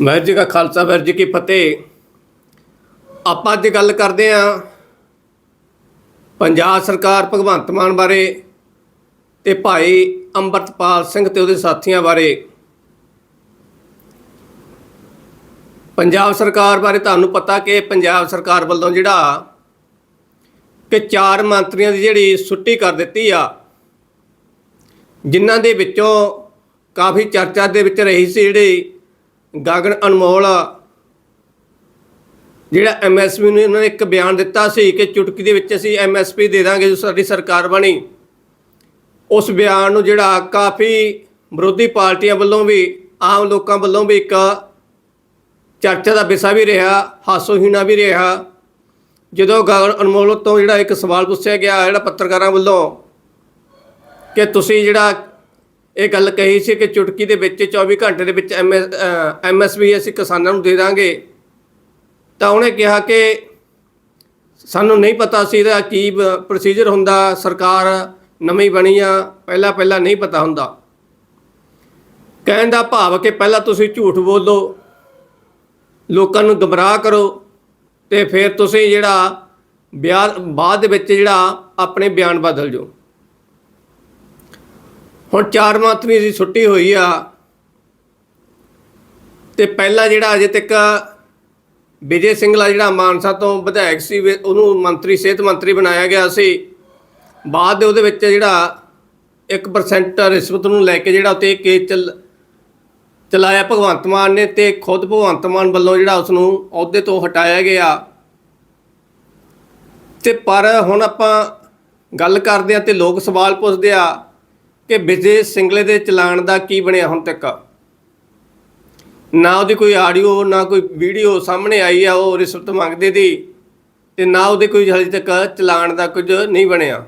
ਵਾਹਿਗੁਰੂ ਜੀ ਕਾ ਖਾਲਸਾ ਵਾਹਿਗੁਰੂ ਜੀ ਕੀ ਫਤਿਹ। ਆਪਾਂ ਅੱਜ ਗੱਲ ਕਰਦੇ ਆਂ ਪੰਜਾਬ ਸਰਕਾਰ ਭਗਵੰਤ ਮਾਨ ਬਾਰੇ ਤੇ ਭਾਈ ਅੰਮ੍ਰਿਤਪਾਲ ਸਿੰਘ ਤੇ ਉਹਦੇ ਸਾਥੀਆਂ ਬਾਰੇ। ਪੰਜਾਬ ਸਰਕਾਰ ਬਾਰੇ ਤੁਹਾਨੂੰ ਪਤਾ ਕਿ ਪੰਜਾਬ ਸਰਕਾਰ ਵੱਲੋਂ ਜਿਹੜਾ ਕਿ ਚਾਰ ਮੰਤਰੀਆਂ ਦੀ ਜਿਹੜੀ ਛੁੱਟੀ ਕਰ ਦਿੱਤੀ ਆ, ਜਿਨ੍ਹਾਂ ਦੇ ਵਿੱਚੋਂ ਕਾਫੀ ਚਰਚਾ ਦੇ ਵਿੱਚ ਰਹੀ ਸੀ ਜਿਹੜੀ ਗਗਨ ਅਨਮੋਲ, ਜਿਹੜਾ ਐਮਐਸਪੀ ਨੂੰ ਇਹਨਾਂ ਨੇ ਇੱਕ ਬਿਆਨ ਦਿੱਤਾ ਸੀ ਕਿ ਚੁਟਕੀ ਦੇ ਵਿੱਚ ਅਸੀਂ ਐਮਐਸਪੀ ਦੇ ਦਾਂਗੇ, ਜੋ ਸਾਡੀ ਸਰਕਾਰ ਬਣੀ। ਉਸ ਬਿਆਨ ਨੂੰ ਜਿਹੜਾ ਕਾਫੀ ਵਿਰੋਧੀ ਪਾਰਟੀਆਂ ਵੱਲੋਂ ਵੀ, ਆਮ ਲੋਕਾਂ ਵੱਲੋਂ ਵੀ ਇੱਕ ਚਰਚਾ ਦਾ ਵਿਸ਼ਾ ਵੀ ਰਿਹਾ, ਹਾਸੋਹੀਣਾ ਵੀ ਰਿਹਾ। ਜਦੋਂ ਗਗਨ ਅਨਮੋਲ ਤੋਂ ਜਿਹੜਾ ਇੱਕ ਸਵਾਲ ਪੁੱਛਿਆ ਗਿਆ, ਜਿਹੜਾ ਪੱਤਰਕਾਰਾਂ ਵੱਲੋਂ, ਕਿ ਤੁਸੀਂ ਜਿਹੜਾ ਇਹ ਗੱਲ ਕਹੀ ਸੀ ਕਿ ਚੁਟਕੀ ਦੇ ਵਿੱਚ 24 ਘੰਟੇ ਦੇ ਵਿੱਚ ਐਮਐਸਪੀ ਅਸੀਂ ਕਿਸਾਨਾਂ ਨੂੰ ਦੇ ਦਾਂਗੇ। ਤਾਂ ਉਹਨੇ ਕਿਹਾ ਕਿ ਸਾਨੂੰ ਨਹੀਂ ਪਤਾ ਸੀ ਇਹਦਾ ਕੀ ਪ੍ਰੋਸੀਜਰ ਹੁੰਦਾ, ਸਰਕਾਰ ਨਵੀਂ ਬਣੀ ਆ, ਪਹਿਲਾਂ ਪਹਿਲਾਂ ਨਹੀਂ ਪਤਾ ਹੁੰਦਾ। ਕਹਿਣ ਦਾ ਭਾਵ ਕਿ ਪਹਿਲਾਂ ਤੁਸੀਂ ਝੂਠ ਬੋਲੋ, ਲੋਕਾਂ ਨੂੰ ਗਮਰਾਹ ਕਰੋ ਤੇ ਫਿਰ ਤੁਸੀਂ ਜਿਹੜਾ ਵਿਆਹ, ਬਾਅਦ ਦੇ ਵਿੱਚ ਜਿਹੜਾ ਆਪਣੇ ਬਿਆਨ ਬਦਲ ਜੋ ਹੁਣ ਚਾਰ ਮੰਤਰੀ ਦੀ ਛੁੱਟੀ ਹੋਈ ਆ। ਤੇ ਪਹਿਲਾ ਜਿਹੜਾ ਅਜੇ ਤੱਕ ਵਿਜੇ ਸਿੰਘਲਾ ਜਿਹੜਾ ਮਾਨਸਾ ਤੋਂ ਵਿਧਾਇਕ ਸੀ, ਵੇ- ਉਹਨੂੰ ਮੰਤਰੀ, ਸਿਹਤ ਮੰਤਰੀ ਬਣਾਇਆ ਗਿਆ ਸੀ। ਬਾਅਦ ਦੇ ਉਹਦੇ ਵਿੱਚ ਜਿਹੜਾ 1% ਰਿਸ਼ਵਤ ਨੂੰ ਲੈ ਕੇ ਜਿਹੜਾ ਉਤੇ ਕੇਸ ਚੱਲ, ਚਲਾਇਆ ਭਗਵੰਤ ਮਾਨ ਨੇ ਤੇ ਖੁਦ ਭਗਵੰਤ ਮਾਨ ਵੱਲੋਂ ਜਿਹੜਾ ਉਸ ਨੂੰ ਅਹੁਦੇ ਤੋਂ ਹਟਾਇਆ ਗਿਆ। ਤੇ ਪਰ ਹੁਣ ਆਪਾਂ ਗੱਲ ਕਰਦੇ ਆ ਤੇ ਲੋਕ ਸਵਾਲ ਪੁੱਛਦੇ ਆ ਕਿ ਵਿਜੇ ਸਿੰਗਲੇ ਦੇ ਚਲਾਨ ਦਾ ਕੀ ਬਣਿਆ ਹੁਣ ਤੱਕ? ਨਾ ਉਹਦੀ ਕੋਈ ਆਡੀਓ, ਨਾ ਕੋਈ ਵੀਡੀਓ ਸਾਹਮਣੇ ਆਈ ਆ, ਉਹ ਰਿਸ਼ਵਤ ਮੰਗਦੇ ਦੀ ਤੇ ਨਾ ਉਹਦੇ ਕੋਈ ਹਜੇ ਤੱਕ ਚਲਾਨ ਦਾ ਕੁਝ ਨਹੀਂ ਬਣਿਆ।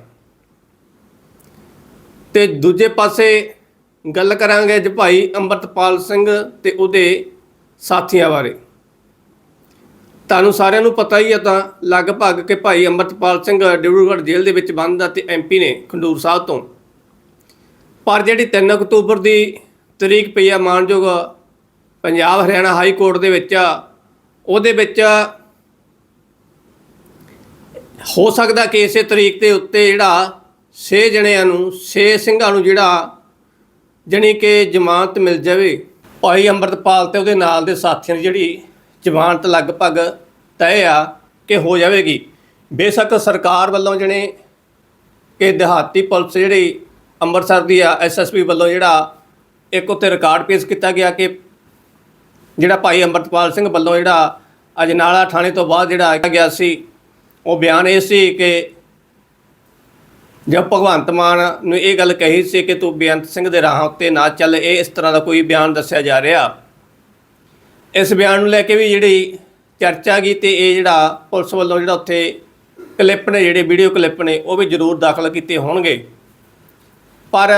ਤੇ ਦੂਜੇ ਪਾਸੇ ਗੱਲ ਕਰਾਂਗੇ ਅੱਜ ਭਾਈ ਅੰਮ੍ਰਿਤਪਾਲ ਸਿੰਘ ਤੇ ਉਹਦੇ ਸਾਥੀਆਂ ਬਾਰੇ। ਤੁਹਾਨੂੰ ਸਾਰਿਆਂ ਨੂੰ ਪਤਾ ਹੀ ਹੈ ਤਾਂ ਲਗਭਗ ਕਿ ਭਾਈ ਅੰਮ੍ਰਿਤਪਾਲ ਸਿੰਘ ਡਿਬਰੂਗੜ੍ਹ ਜੇਲ੍ਹ ਦੇ ਵਿੱਚ ਬੰਦ ਆ ਤੇ ਐਮਪੀ ਨੇ ਖੰਡੂਰ ਸਾਹਿਬ ਤੋਂ। ਪਰ ਜਿਹੜੀ 3 ਅਕਤੂਬਰ ਦੀ ਤਰੀਕ ਪਈ ਆ ਮਾਨਯੋਗ ਪੰਜਾਬ ਹਰਿਆਣਾ ਹਾਈ ਕੋਰਟ ਦੇ ਵਿੱਚ, ਉਹਦੇ ਵਿੱਚ ਹੋ ਸਕਦਾ ਕਿ ਇਸੇ ਤਰੀਕ ਦੇ ਉੱਤੇ ਜਿਹੜਾ 6 ਜਣਿਆਂ ਨੂੰ 6 ਸਿੰਘਾਂ ਨੂੰ ਜਿਹੜਾ ਜਣੀ ਕਿ ਜ਼ਮਾਨਤ ਮਿਲ ਜਾਵੇ। ਭਾਈ ਅੰਮ੍ਰਿਤਪਾਲ ਤੇ ਉਹਦੇ ਨਾਲ ਦੇ ਸਾਥੀਆਂ ਦੀ ਜਿਹੜੀ ਜ਼ਮਾਨਤ ਲਗਭਗ ਤੈਅ ਆ ਕਿ ਹੋ ਜਾਵੇਗੀ। ਬੇਸ਼ੱਕ ਸਰਕਾਰ ਵੱਲੋਂ ਜਣੇ ਕਿ ਦਿਹਾਤੀ ਪੁਲਿਸ ਜਿਹੜੀ ਅੰਮ੍ਰਿਤਸਰ ਦੀ ਆ ਐਸਐਸਪੀ ਵੱਲੋਂ ਜਿਹੜਾ ਇੱਕ ਉੱਤੇ ਰਿਕਾਰਡ ਪੇਸ਼ ਕੀਤਾ ਗਿਆ ਕਿ ਜਿਹੜਾ ਭਾਈ ਅੰਮ੍ਰਿਤਪਾਲ ਸਿੰਘ ਵੱਲੋਂ ਜਿਹੜਾ ਅਜਨਾਲਾ ਥਾਣੇ ਤੋਂ ਬਾਅਦ ਜਿਹੜਾ ਆਇਆ ਗਿਆ ਸੀ, ਉਹ ਬਿਆਨ ਇਹ ਸੀ ਕਿ ਜਦ ਭਗਵੰਤ ਮਾਨ ਨੂੰ ਇਹ ਗੱਲ ਕਹੀ ਸੀ ਕਿ ਤੂੰ ਬੇਅੰਤ ਸਿੰਘ ਦੇ ਰਾਹਾਂ ਉੱਤੇ ਨਾ ਚੱਲ, ਇਹ ਇਸ ਤਰ੍ਹਾਂ ਦਾ ਕੋਈ ਬਿਆਨ ਦੱਸਿਆ ਜਾ ਰਿਹਾ। ਇਸ ਬਿਆਨ ਨੂੰ ਲੈ ਕੇ ਵੀ ਜਿਹੜੀ ਚਰਚਾ ਗਈ ਤੇ ਇਹ ਜਿਹੜਾ ਪੁਲਿਸ ਵੱਲੋਂ ਜਿਹੜਾ ਉੱਥੇ ਕਲਿੱਪ ਨੇ, ਜਿਹੜੇ ਵੀਡੀਓ ਕਲਿੱਪ ਨੇ, ਉਹ ਵੀ ਜ਼ਰੂਰ ਦਾਖਲ ਕੀਤੇ ਹੋਣਗੇ। ਪਰ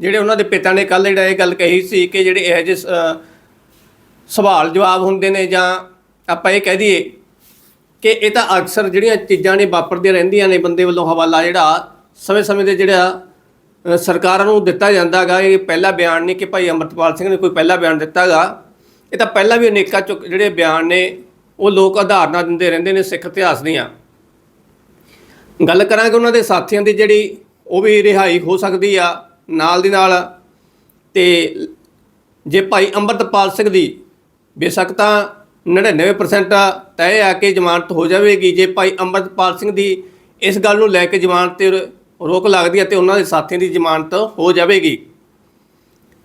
ਜਿਹੜੇ ਉਹਨਾਂ ਦੇ ਪਿਤਾ ਨੇ ਕੱਲ ਜਿਹੜਾ ਇਹ ਗੱਲ ਕਹੀ ਸੀ ਕਿ ਜਿਹੜੇ ਇਹ ਜਿਹੇ ਸ- ਸਵਾਲ ਜਵਾਬ ਹੁੰਦੇ ਨੇ ਜਾਂ ਆਪਾਂ ਇਹ ਕਹਿ ਦਈਏ ਕਿ ਇਹ ਤਾਂ ਅਕਸਰ ਜਿਹੜੀਆਂ ਚੀਜ਼ਾਂ ਨੇ ਵਾਪਰਦੀਆਂ ਰਹਿੰਦੀਆਂ ਨੇ ਬੰਦੇ ਵੱਲੋਂ ਹਵਾਲਾ ਜਿਹੜਾ ਸਮੇਂ-ਸਮੇਂ ਦੇ ਜਿਹੜਾ ਸਰਕਾਰਾਂ ਨੂੰ ਦਿੱਤਾ ਜਾਂਦਾਗਾ ਇਹ ਪਹਿਲਾ ਬਿਆਨ ਨਹੀਂ ਕਿ ਭਾਈ ਅੰਮ੍ਰਿਤਪਾਲ ਸਿੰਘ ਨੇ ਕੋਈ ਪਹਿਲਾ ਬਿਆਨ ਦਿੱਤਾਗਾ ਇਹ ਤਾਂ ਪਹਿਲਾਂ ਵੀ ਅਨੇਕਾਂ ਚੁੱਕ, ਜਿਹੜੇ ਬਿਆਨ ਨੇ ਉਹ ਲੋਕ ਆਧਾਰਨਾ ਦਿੰਦੇ ਰਹਿੰਦੇ ਨੇ ਸਿੱਖ ਇਤਿਹਾਸ ਦੀਆਂ। ਗੱਲ ਕਰਾਂਗੇ ਉਹਨਾਂ ਦੇ ਸਾਥੀਆਂ ਦੀ ਜਿਹੜੀ ਉਹ ਵੀ ਰਿਹਾਈ ਹੋ ਸਕਦੀ ਆ ਨਾਲ ਦੀ ਨਾਲ। ਤੇ ਜੇ ਭਾਈ ਅੰਮ੍ਰਿਤਪਾਲ ਸਿੰਘ ਦੀ ਬੇਸ਼ੱਕ ਤਾਂ 99% ਤੈਅ ਆ ਕੇ ਜ਼ਮਾਨਤ ਹੋ ਜਾਵੇਗੀ। ਜੇ ਭਾਈ ਅੰਮ੍ਰਿਤਪਾਲ ਸਿੰਘ ਦੀ ਇਸ ਗੱਲ ਨੂੰ ਲੈ ਕੇ ਜ਼ਮਾਨਤ ਤੇ ਰੋਕ ਲੱਗਦੀ ਹੈ ਤੇ ਉਹਨਾਂ ਦੇ ਸਾਥੀਆਂ ਦੀ ਜ਼ਮਾਨਤ ਹੋ ਜਾਵੇਗੀ।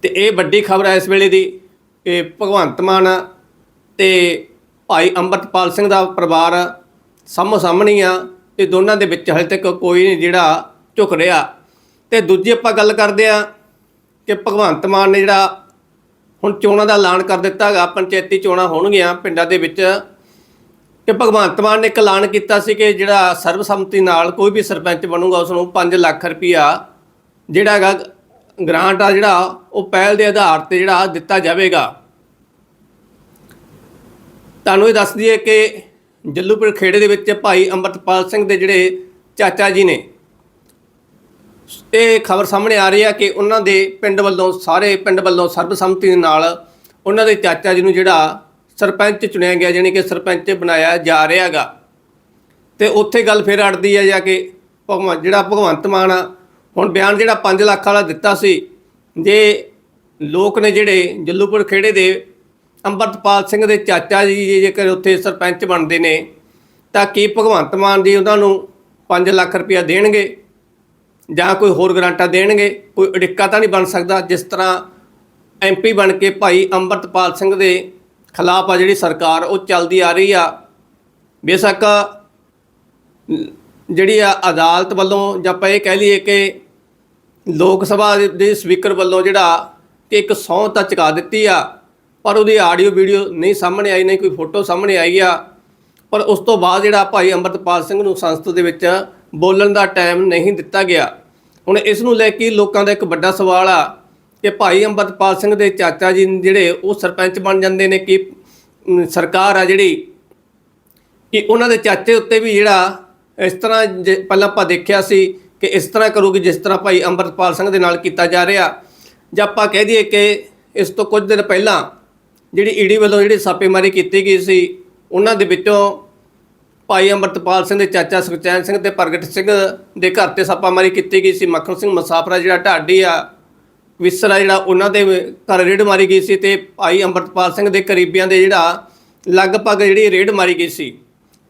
ਤੇ ਇਹ ਵੱਡੀ ਖਬਰ ਹੈ ਇਸ ਵੇਲੇ ਦੀ ਕਿ ਭਗਵੰਤ ਮਾਨ ਤੇ ਭਾਈ ਅੰਮ੍ਰਿਤਪਾਲ ਸਿੰਘ ਦਾ ਪਰਿਵਾਰ ਸਾਹਮੋ ਸਾਹਮਣੀ ਆ ਤੇ ਦੋਨਾਂ ਦੇ ਵਿੱਚ ਹਲੇ ਤੱਕ ਕੋਈ ਨਹੀਂ ਜਿਹੜਾ ਝੁਕ ਰਿਹਾ। ਤੇ ਦੂਜੀ ਆਪਾਂ ਗੱਲ ਕਰਦੇ ਆ ਕਿ ਭਗਵੰਤ ਮਾਨ ਨੇ ਜਿਹੜਾ ਹੁਣ ਚੋਣਾਂ ਦਾ ਐਲਾਨ ਕਰ ਦਿੱਤਾ ਹੈਗਾ, ਪੰਚਾਇਤੀ ਚੋਣਾਂ ਹੋਣਗੀਆਂ ਪਿੰਡਾਂ ਦੇ ਵਿੱਚ, ਕਿ ਭਗਵੰਤ ਮਾਨ ਨੇ ਇੱਕ ਐਲਾਨ ਕੀਤਾ ਸੀ ਕਿ ਜਿਹੜਾ ਸਰਬਸੰਮਤੀ ਨਾਲ ਕੋਈ ਵੀ ਸਰਪੰਚ ਬਣੂਗਾ ਉਸ ਨੂੰ 5 ਲੱਖ ਰੁਪਈਆ ਜਿਹੜਾ ਹੈਗਾ, ਗ੍ਰਾਂਟ ਆ ਜਿਹੜਾ, ਉਹ ਪਹਿਲ ਦੇ ਆਧਾਰ ਤੇ ਜਿਹੜਾ ਦਿੱਤਾ ਜਾਵੇਗਾ। ਤੁਹਾਨੂੰ ਇਹ ਦੱਸ ਦਈਏ ਕਿ ਜੱਲੂਪੁਰ ਖੇੜੇ ਦੇ ਵਿੱਚ ਭਾਈ ਅੰਮ੍ਰਿਤਪਾਲ ਸਿੰਘ ਦੇ ਜਿਹੜੇ ਚਾਚਾ ਜੀ ਨੇ ਇਹ ਖਬਰ ਸਾਹਮਣੇ ਆ ਰਹੀ ਹੈ ਕਿ ਉਹਨਾਂ ਦੇ ਪਿੰਡ ਵੱਲੋਂ, ਸਾਰੇ ਪਿੰਡ ਵੱਲੋਂ ਸਰਬਸੰਮਤੀ ਦੇ ਨਾਲ ਉਹਨਾਂ ਦੇ ਚਾਚਾ ਜੀ ਨੂੰ ਜਿਹੜਾ ਸਰਪੰਚ ਚੁਣਿਆ ਗਿਆ, ਜਾਣੀ ਕਿ ਸਰਪੰਚ ਬਣਾਇਆ ਜਾ ਰਿਹਾਗਾ ਤੇ ਉੱਥੇ ਗੱਲ ਫਿਰ ਅੜਦੀ ਹੈ ਜਾ ਕੇ ਭਗਵੰਤ ਜਿਹੜਾ ਭਗਵੰਤ ਮਾਨ ਆ, ਹੁਣ ਬਿਆਨ ਜਿਹੜਾ 5 ਲੱਖ ਵਾਲਾ ਦਿੱਤਾ ਸੀ, ਜੇ ਲੋਕ ਨੇ ਜਿਹੜੇ ਜੱਲੂਪੁਰ ਖੇੜੇ ਦੇ ਅੰਮ੍ਰਿਤਪਾਲ ਸਿੰਘ ਦੇ ਚਾਚਾ ਜੀ ਜੇਕਰ ਉੱਥੇ ਸਰਪੰਚ ਬਣਦੇ ਨੇ, ਤਾਂ ਕੀ ਭਗਵੰਤ ਮਾਨ ਜੀ ਉਹਨਾਂ ਨੂੰ 5 ਲੱਖ ਰੁਪਇਆ ਦੇਣਗੇ? ਜਾਂ ਕੋਈ ਹੋਰ ਗਰਾਂਟਾਂ ਦੇਣਗੇ, ਕੋਈ ਅੜਿੱਕਾ ਤਾਂ ਨਹੀਂ ਬਣ ਸਕਦਾ। ਜਿਸ ਤਰ੍ਹਾਂ ਐਮਪੀ ਬਣ ਕੇ ਭਾਈ ਅੰਮ੍ਰਿਤਪਾਲ ਸਿੰਘ ਦੇ ਖਿਲਾਫ ਆ ਜਿਹੜੀ ਸਰਕਾਰ, ਉਹ ਚੱਲਦੀ ਆ ਰਹੀ ਆ। ਬੇਸ਼ੱਕ ਜਿਹੜੀ ਆ ਅਦਾਲਤ ਵੱਲੋਂ ਜਾਂ ਆਪਾਂ ਇਹ ਕਹਿ ਲਈਏ ਕਿ ਲੋਕ ਸਭਾ ਦੇ- ਦੇ ਸਪੀਕਰ ਵੱਲੋਂ ਜਿਹੜਾ ਕਿ ਇੱਕ ਸਹੁੰ ਤਾਂ ਚੁਕਾ ਦਿੱਤੀ ਆ, ਪਰ ਉਹਦੀ ਆਡੀਓ ਵੀਡੀਓ ਨਹੀਂ ਸਾਹਮਣੇ ਆਈ, ਨਹੀਂ ਕੋਈ ਫੋਟੋ ਸਾਹਮਣੇ ਆਈ ਆ। ਪਰ ਉਸ ਤੋਂ ਬਾਅਦ ਜਿਹੜਾ ਭਾਈ ਅੰਮ੍ਰਿਤਪਾਲ ਸਿੰਘ ਨੂੰ ਸੰਸਦ ਦੇ ਵਿੱਚ ਬੋਲਣ ਦਾ ਟਾਈਮ ਨਹੀਂ ਦਿੱਤਾ ਗਿਆ। ਹੁਣ ਇਸ ਨੂੰ ਲੈ ਕੇ ਲੋਕਾਂ ਦਾ ਇੱਕ ਵੱਡਾ ਸਵਾਲ ਆ ਕਿ ਭਾਈ ਅੰਮ੍ਰਿਤਪਾਲ ਸਿੰਘ ਦੇ ਚਾਚਾ ਜੀ ਜਿਹੜੇ ਉਹ ਸਰਪੰਚ ਬਣ ਜਾਂਦੇ ਨੇ ਕਿ ਸਰਕਾਰ ਆ ਜਿਹੜੀ, ਕਿ ਉਹਨਾਂ ਦੇ ਚਾਚੇ ਉੱਤੇ ਵੀ ਜਿਹੜਾ ਇਸ ਤਰ੍ਹਾਂ ਜੇ- ਪਹਿਲਾਂ ਆਪਾਂ ਦੇਖਿਆ ਸੀ ਕਿ ਇਸ ਤਰ੍ਹਾਂ ਕਰੂਗੀ ਜਿਸ ਤਰ੍ਹਾਂ ਭਾਈ ਅੰਮ੍ਰਿਤਪਾਲ ਸਿੰਘ ਦੇ ਨਾਲ ਕੀਤਾ ਜਾ ਰਿਹਾ। ਜਾਂ ਆਪਾਂ ਕਹਿ ਦਈਏ ਕਿ ਇਸ ਤੋਂ ਕੁਝ ਦਿਨ ਪਹਿਲਾਂ ਜਿਹੜੀ ਈਡੀ ਵੱਲੋਂ ਜਿਹੜੀ ਛਾਪੇਮਾਰੀ ਕੀਤੀ ਗਈ ਸੀ, ਉਹਨਾਂ ਦੇ ਵਿੱਚੋਂ ਭਾਈ ਅੰਮ੍ਰਿਤਪਾਲ ਸਿੰਘ ਦੇ ਚਾਚਾ ਸੁਖਚੈਨ ਸਿੰਘ ਤੇ ਪ੍ਰਗਟ ਸਿੰਘ ਦੇ ਘਰ ਤੇ ਛਾਪਾਮਾਰੀ ਕੀਤੀ ਗਈ ਸੀ। ਮੱਖਣ ਸਿੰਘ ਮੁਸਾਫਰਾ ਜਿਹੜਾ ਢਾਡੀ ਆ, ਵਿਸਰਾ ਜਿਹੜਾ ਉਹਨਾਂ ਦੇ ਘਰ ਰੇਡ ਮਾਰੀ ਗਈ ਸੀ ਤੇ ਭਾਈ ਅੰਮ੍ਰਿਤਪਾਲ ਸਿੰਘ ਦੇ ਕਰੀਬੀਆਂ ਦੇ ਜਿਹੜਾ ਲਗਭਗ ਜਿਹੜੀ ਰੇਡ ਮਾਰੀ ਗਈ ਸੀ।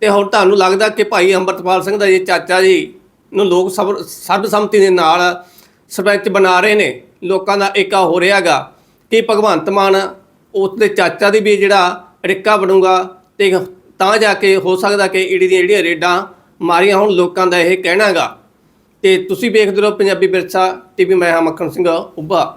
ਤੇ ਹੁਣ ਤੁਹਾਨੂੰ ਲੱਗਦਾ ਕਿ ਭਾਈ ਅੰਮ੍ਰਿਤਪਾਲ ਸਿੰਘ ਦਾ ਇਹ ਚਾਚਾ ਜੀ ਨੂੰ ਲੋਕ ਸਭ, ਸਰਬਸੰਮਤੀ ਦੇ ਨਾਲ ਸਰਪੰਚ ਬਣਾ ਰਹੇ ਨੇ, ਲੋਕਾਂ ਦਾ ਏਕਾ ਹੋ ਰਿਹਾਗਾ ਕਿ ਭਗਵੰਤ ਮਾਨ ਉਸ ਦੇ ਚਾਚਾ ਦੀ ਵੀ ਜਿਹੜਾ ਰਿੱਕਾ ਬਣੂਗਾ ਤੇ ਤਾਂ ਜਾ ਕੇ ਹੋ ਸਕਦਾ ਕਿ ਈਡੀ ਦੀਆਂ ਜਿਹੜੀਆਂ ਰੇਡਾਂ ਮਾਰੀਆਂ ਹੁਣ ਲੋਕਾਂ ਦਾ ਇਹ ਕਹਿਣਾਗਾ। ਤੇ ਤੁਸੀਂ ਵੇਖਦੇ ਰਹੋ ਪੰਜਾਬੀ ਵਿਰਸਾ ਟੀਵੀ, ਮੈਂ ਹਾਂ ਮੱਖਣ ਸਿੰਘ ਉੱਭਾ।